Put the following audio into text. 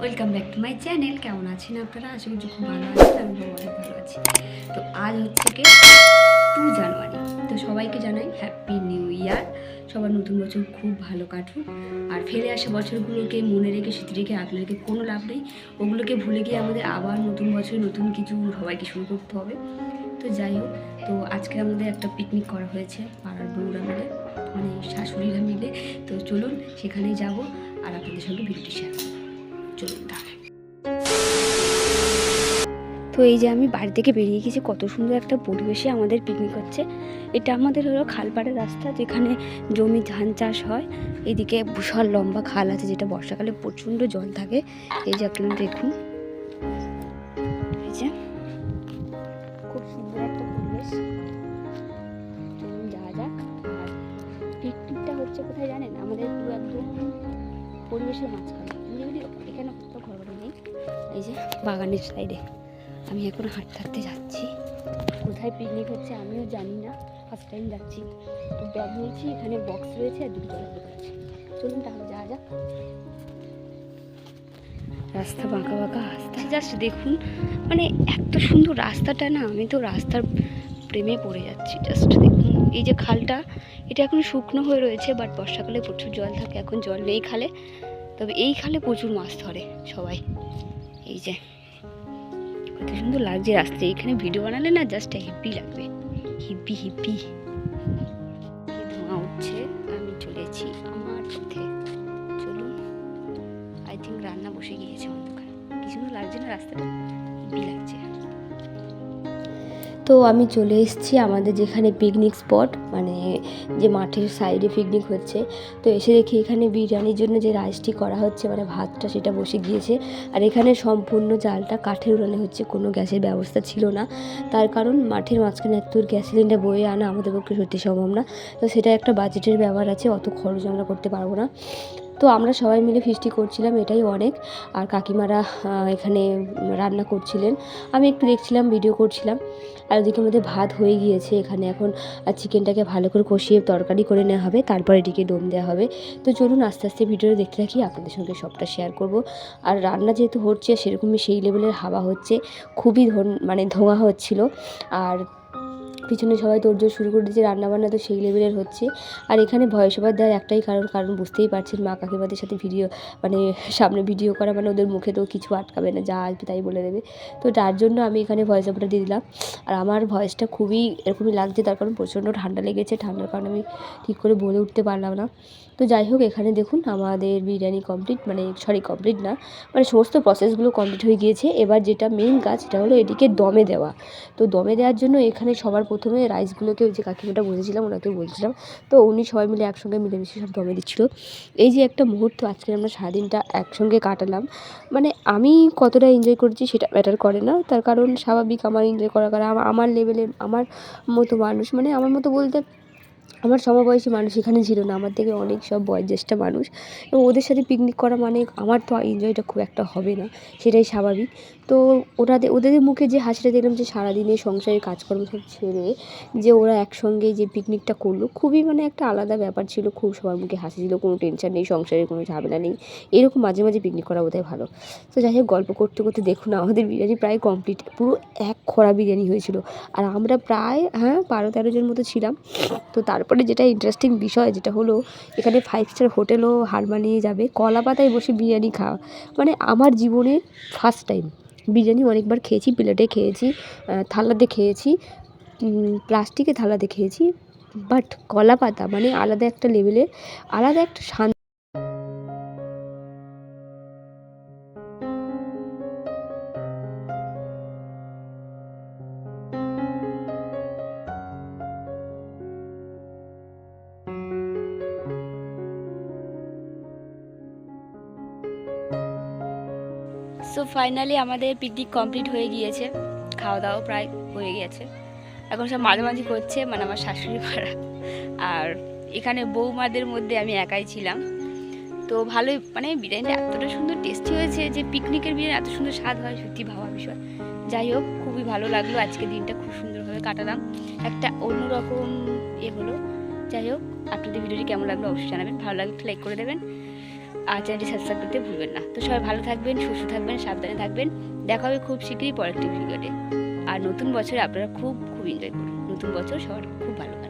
Welcome back to my channel কেমন আছেন আপনারা? আশা করছি খুব ভালো আছেন আমি অনেক ভালো আছি। তো আজ হচ্ছে কি টু জানুয়ারি তো সবাইকে জানাই হ্যাপি নিউ ইয়ার সবার নতুন বছর খুব ভালো কাটুক। আর ফেলে আসা বছরগুলোকে মনে রেখে, স্মৃতি রেখে আগলে রেখে কোনো লাভ নেই। ওগুলোকে ভুলে গিয়ে আমাদের আবার নতুন বছরে নতুন কিছু সবাইকে শুরু করতে হবে। তো যাই হোক, তো আজকে আমাদের একটা পিকনিক করা হয়েছে পাড়ার বউরা মিলে মানে শাশুড়িরা মিলে। তো চলুন, সেখানেই যাব আর আপনাদের সঙ্গে ভিডিওটি শেয়ার চলুন তাহলে। তো এই যে আমি বাড়ি থেকে বেরিয়ে গেছি, কত সুন্দর একটা পরিবেশে আমাদের পিকনিক হচ্ছে। এটা আমাদের হলো খালপাড়ের রাস্তা, যেখানে জমি ধান চাষ হয়। এদিকে বিশাল লম্বা খাল আছে, যেটা বর্ষাকালে প্রচণ্ড জল থাকে। এই যে আপনারা দেখুন। পরিবেশের মাঝখানে। এখানে তো ঘর বাড়ি নেই। এই যে, বাগানের সাইডে আমি এখন হাঁটতে হাঁটতে যাচ্ছি। কোথায় পিকনিক হচ্ছে আমিও জানি না। ফার্স্ট টাইম যাচ্ছি। তো ব্যাগ নিয়েছি, এখানে বক্স রয়েছে, আর দুটো জলের আছে চলুন তাহলে যাওয়া যাক। রাস্তা বাঁকা বাঁকা। রাস্তা জাস্ট দেখুন মানে এত সুন্দর রাস্তাটা না, আমি তো রাস্তার প্রেমে পড়ে যাচ্ছি। জাস্ট দেখুন, এই যে খালটা, এটা এখন শুকনো হয়ে রয়েছে বাট বর্ষাকালে প্রচুর জল থাকে, এখন জল নেই খালে। তবে এই খালে প্রচুর মাছ ধরে সবাই। এই যে, কত সুন্দর লাগছে রাস্তায়। এখানে ভিডিও বানালে না জাস্ট হিপি লাগবে। হিপি হিপি তো আমি চলে এসেছি আমাদের যেখানে পিকনিক স্পট মানে যে মাঠের সাইডে পিকনিক হচ্ছে। তো এসে দেখি এখানে বিরিয়ানির জন্য যে রাইসটি করা হচ্ছে মানে ভাতটা সেটা বসে গিয়েছে। আর এখানে সম্পূর্ণ চালটা কাঠের উনানে হচ্ছে, কোনো গ্যাসের ব্যবস্থা ছিল না। তার কারণ মাঠের মাঝখানে এত গ্যাস সিলিন্ডার বয়ে আনা আমাদের পক্ষে সত্যি সম্ভব না। তো সেটা একটা বাজেটের ব্যাপার আছে, অত খরচ আমরা করতে পারব না। তো আমরা সবাই মিলে ফিস্টি করছিলাম, এটাই অনেক। আর কাকিমারা এখানে রান্না করছিলেন। আমি একটু দেখছিলাম ভিডিও করছিলাম। আর ওদিকে মধ্যে ভাত হয়ে গিয়েছে এখানে এখন। চিকেনটাকে ভালো করে কষিয়ে তরকারি করে নেওয়া হবে, তারপর এটিকে দম দেওয়া হবে। তো চলুন আস্তে আস্তে ভিডিওটা দেখতে থাকি, আপনাদের সঙ্গে সবটা শেয়ার করব। আর রান্না যেহেতু হচ্ছে, সেরকমই সেই লেভেলের হাওয়া হচ্ছে। খুবই মানে ধোঁয়া হচ্ছিল। আর পিছনে সবাই তোড়জোড় শুরু করে দিয়েছে, রান্নাবান্না তো সেই লেভেলের হচ্ছে। আর এখানে ভয়েস ওভার দেওয়ার একটাই কারণ কারণ বুঝতেই পারছেন মা কাকিমাদের সাথে ভিডিও মানে সামনে ভিডিও করা মানে ওদের মুখে তো কিছু আটকাবে না, যা আসবে তাই বলে দেবে। তো তার জন্য আমি এখানে ভয়েস ওভারটা দিয়ে দিলাম। আর আমার ভয়েসটা খুবই এরকমই লাগছে, তার কারণ প্রচণ্ড ঠান্ডা লেগেছে, ঠান্ডার কারণে আমি ঠিক করে বলে উঠতে পারলাম না। তো যাই হোক, এখানে দেখুন আমাদের বিরিয়ানি কমপ্লিট মানে সরি কমপ্লিট না মানে সমস্ত প্রসেসগুলো কমপ্লিট হয়ে গিয়েছে। এবার যেটা মেন কাজ, সেটা হলো এটিকে দমে দেওয়া। তো দমে দেওয়ার জন্য এখানে সবার প্রথমে রাইসগুলোকে ওই যে কাকিমাটা বসেছিলাম ওনাকে বলছিলাম, তো উনি সবাই মিলে একসঙ্গে মিলেমিশে সব দমে দিচ্ছিল। এই যে একটা মুহূর্ত, আজকে আমরা সারাদিনটা একসঙ্গে কাটালাম। মানে আমি কতটা এনজয় করেছি সেটা ম্যাটার করে না, তার কারণ স্বাভাবিক আমার এনজয় করা কারণ, আমার লেভেলের আমার মতো মানুষ মানে আমার মতো বলতে আমার সমবয়সী মানুষ এখানে ছিল না, আমার থেকে অনেক সব বয়োজ্যেষ্ঠ মানুষ এবং ওদের সাথে পিকনিক করা মানে আমার তো এনজয়টা খুব একটা হবে না, সেটাই স্বাভাবিক। তো ওটাতে ওদের মুখে যে হাসিটা দেখলাম যে সারাদিনে সংসারের কাজকর্ম সব ছেড়ে যে ওরা একসঙ্গে যে পিকনিকটা করল, খুবই মানে একটা আলাদা ব্যাপার ছিল, খুব সবার মুখে হাসি ছিল, কোনো টেনশন নেই, সংসারের কোনো ঝামেলা নেই, এরকম মাঝে মাঝে পিকনিক করা বোধহয় ভালো। তো যাই হোক, গল্প করতে করতে দেখুন আমাদের বিরিয়ানি প্রায় কমপ্লিট পুরো এক খরা বিরিয়ানি হয়েছিল। আর আমরা প্রায় হ্যাঁ বারো তেরো জন মতো ছিলাম, তো তারপরে যেটা ইন্টারেস্টিং বিষয় যেটা হলো, এখানে ফাইভ স্টার হোটেলও হার মানিয়ে যাবে। কলা পাতায় বসে বিরিয়ানি খাওয়া। মানে আমার জীবনে ফার্স্ট টাইম বিরিয়ানি অনেকবার খেয়েছি প্লেটে খেয়েছি থালাতে খেয়েছি প্লাস্টিকে থালাতে খেয়েছি বাট কলা পাতা মানে আলাদা একটা লেভেলের আলাদা একটা শান্তি সো ফাইনালি আমাদের পিকনিক কমপ্লিট হয়ে গিয়েছে। খাওয়া দাওয়া প্রায় হয়ে গেছে। এখন সব মাঝামাঝি করছে মানে আমার শাশুড়ি পাড়া আর এখানে বৌমাদের মধ্যে আমি একাই ছিলাম। তো ভালোই মানে বিরিয়ানিটা এতটা সুন্দর টেস্টি হয়েছে যে পিকনিকের বিরিয়ানি এত সুন্দর স্বাদ হয়, সত্যি ভাবা বিষয়। যাই হোক, খুবই ভালো লাগল। আজকে দিনটা খুব সুন্দরভাবে কাটালাম। একটা অন্যরকম এ হলো। যাই হোক, আপনাদের ভিডিওটি কেমন লাগল অবশ্যই জানাবেন। ভালো লাগলে লাইক করে দেবেন। আর চ্যানেলটি সাবস্ক্রাইব করতে ভুলবেন না। তো সবাই ভালো থাকবেন, সুস্থ থাকবেন, সাবধানে থাকবেন। দেখা হবে খুব শীঘ্রই পরের একটি ভিডিওতে আর নতুন বছরে আপনারা খুব খুব এনজয় করুন। নতুন বছর সবার খুব ভালো।